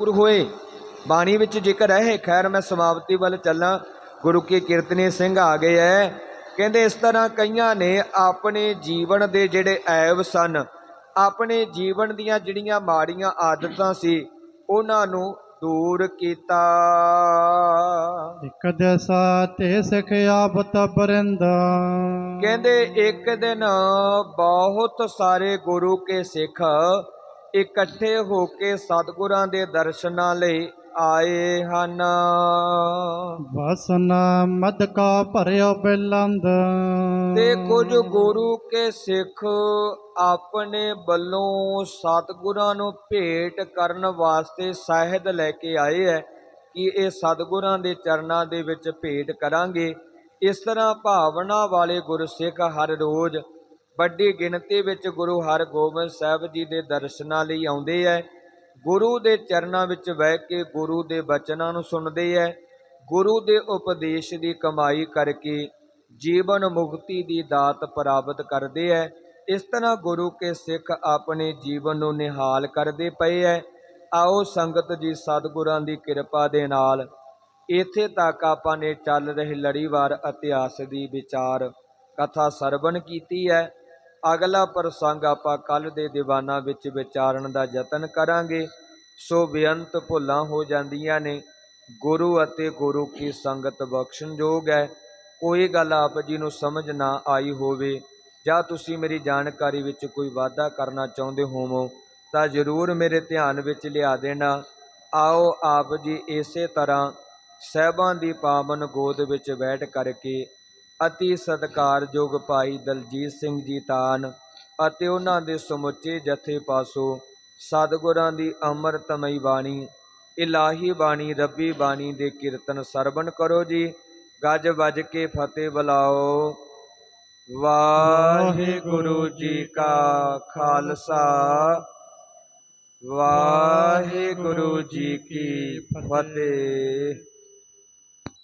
ਪੂਰ ਹੋਏ। ਬਾਣੀ ਵਿੱਚ ਜ਼ਿਕਰ ਹੈ ਖੈਰ ਮੈਂ ਸਮਾਪਤੀ ਵੱਲ ਚੱਲਾਂ। ਗੁਰੂ ਕੀ ਕੀਰਤਨੀ ਸਿੰਘ ਆ ਗਏ ਐ। ਕਹਿੰਦੇ ਇਸ ਤਰ੍ਹਾਂ ਕਈਆਂ ਨੇ ਆਪਣੇ ਜੀਵਨ ਦੇ ਜਿਹੜੇ ਐਬ ਸਨ ਆਪਣੇ ਜੀਵਨ ਦੀਆਂ ਜਿਹੜੀਆਂ ਮਾੜੀਆਂ ਆਦਤਾਂ ਸੀ ਉਹਨਾਂ ਨੂੰ ਦੂਰ ਕੀਤਾ। ਇਕ ਦਿਸਾ ਤੇ ਸਿਖਿਆ ਬਤ ਬਰਿੰਦ ਕਹਿੰਦੇ ਇੱਕ ਦਿਨ ਬਹੁਤ ਸਾਰੇ ਗੁਰੂ ਕੇ ਸਿੱਖ ਇਕੱਠੇ ਹੋ ਕੇ ਸਤਿਗੁਰਾਂ ਦੇ ਦਰਸ਼ਨਾਂ ਲਈ ਆਏ ਹਨ। ਵਸਨ ਮਦ ਕਾ ਭਰਿਓ ਬਿਲੰਦ। ਤੇ ਕੁਝ ਗੁਰੂ ਕੇ ਸਿੱਖ ਆਪਣੇ ਵੱਲੋਂ ਸਤਿਗੁਰਾਂ ਨੂੰ ਭੇਟ ਕਰਨ ਵਾਸਤੇ ਸਾਹਿਦ ਲੈ ਕੇ ਆਏ ਹੈ ਕਿ ਇਹ ਸਤਿਗੁਰਾਂ ਦੇ ਚਰਨਾਂ ਦੇ ਵਿੱਚ ਭੇਟ ਕਰਾਂਗੇ। ਇਸ ਤਰ੍ਹਾਂ ਭਾਵਨਾ ਵਾਲੇ ਗੁਰਸਿੱਖ ਹਰ ਰੋਜ਼ ਵੱਡੀ ਗਿਣਤੀ ਵਿੱਚ ਗੁਰੂ ਹਰਗੋਬਿੰਦ ਸਾਹਿਬ ਜੀ ਦੇ ਦਰਸ਼ਨਾਂ ਲਈ ਆਉਂਦੇ ਹੈ ਗੁਰੂ ਦੇ ਚਰਨਾਂ ਵਿੱਚ ਬਹਿ ਕੇ ਗੁਰੂ ਦੇ ਬਚਨਾਂ ਨੂੰ ਸੁਣਦੇ ਹੈ ਗੁਰੂ ਦੇ ਉਪਦੇਸ਼ ਦੀ ਕਮਾਈ ਕਰਕੇ ਜੀਵਨ ਮੁਕਤੀ ਦੀ ਦਾਤ ਪ੍ਰਾਪਤ ਕਰਦੇ ਹੈ ਇਸ ਤਰ੍ਹਾਂ ਗੁਰੂ ਕੇ ਸਿੱਖ ਆਪਣੇ ਜੀਵਨ ਨੂੰ ਨਿਹਾਲ ਕਰਦੇ ਪਏ ਹੈ ਆਓ ਸੰਗਤ ਜੀ ਸਤਿਗੁਰਾਂ ਦੀ ਕਿਰਪਾ ਦੇ ਨਾਲ, ਇੱਥੇ ਤੱਕ ਆਪਾਂ ਨੇ ਚੱਲ ਰਹੇ ਲੜੀਵਾਰ ਇਤਿਹਾਸ ਦੀ ਵਿਚਾਰ ਕਥਾ ਸਰਵਣ ਕੀਤੀ ਹੈ ਅਗਲਾ ਪ੍ਰਸੰਗ ਆਪਾਂ ਕੱਲ ਦੇ ਦੀਵਾਨਾਂ ਵਿੱਚ ਵਿਚਾਰਨ ਦਾ ਯਤਨ ਕਰਾਂਗੇ। ਸੋ ਬੇਅੰਤ ਭੁੱਲਾਂ ਹੋ ਜਾਂਦੀਆਂ ਨੇ। ਗੁਰੂ ਅਤੇ ਗੁਰੂ ਕੀ ਸੰਗਤ ਬਖਸ਼ਣਯੋਗ ਹੈ। ਕੋਈ ਗੱਲ ਆਪ ਜੀ ਨੂੰ ਸਮਝ ਨਾ ਆਈ ਹੋਵੇ। ਜਾਂ ਤੁਸੀਂ ਮੇਰੀ ਜਾਣਕਾਰੀ ਵਿੱਚ ਕੋਈ ਵਾਧਾ ਕਰਨਾ ਚਾਹੁੰਦੇ ਹੋਵੋ, ਤਾਂ ਜ਼ਰੂਰ ਮੇਰੇ ਧਿਆਨ ਵਿੱਚ ਲਿਆ ਦੇਣਾ। ਆਓ ਆਪ ਜੀ ਇਸੇ ਤਰ੍ਹਾਂ ਸਹਿਬਾਂ ਦੀ ਪਾਵਨ ਗੋਦ ਵਿੱਚ ਬੈਠ ਕਰਕੇ ਅਤੀ ਸਤਿਕਾਰਯੋਗ ਭਾਈ ਦਲਜੀਤ ਸਿੰਘ ਜੀ ਤਾਨ ਅਤੇ ਉਹਨਾਂ ਦੇ ਸਮੁੱਚੇ ਜਥੇ ਪਾਸੋਂ ਸਤਿਗੁਰਾਂ ਦੀ ਅੰਮ੍ਰਿਤਮਈ ਬਾਣੀ, ਇਲਾਹੀ ਬਾਣੀ, ਰੱਬੀ ਬਾਣੀ ਦੇ ਕੀਰਤਨ ਸਰਵਣ ਕਰੋ ਜੀ। ਗੱਜ ਵੱਜ ਕੇ ਫਤਿਹ ਬੁਲਾਓ। ਵਾਹਿਗੁਰੂ ਜੀ ਕਾ ਖਾਲਸਾ। ਵਾਹਿਗੁਰੂ ਜੀ ਕੀ ਫਤਿਹ।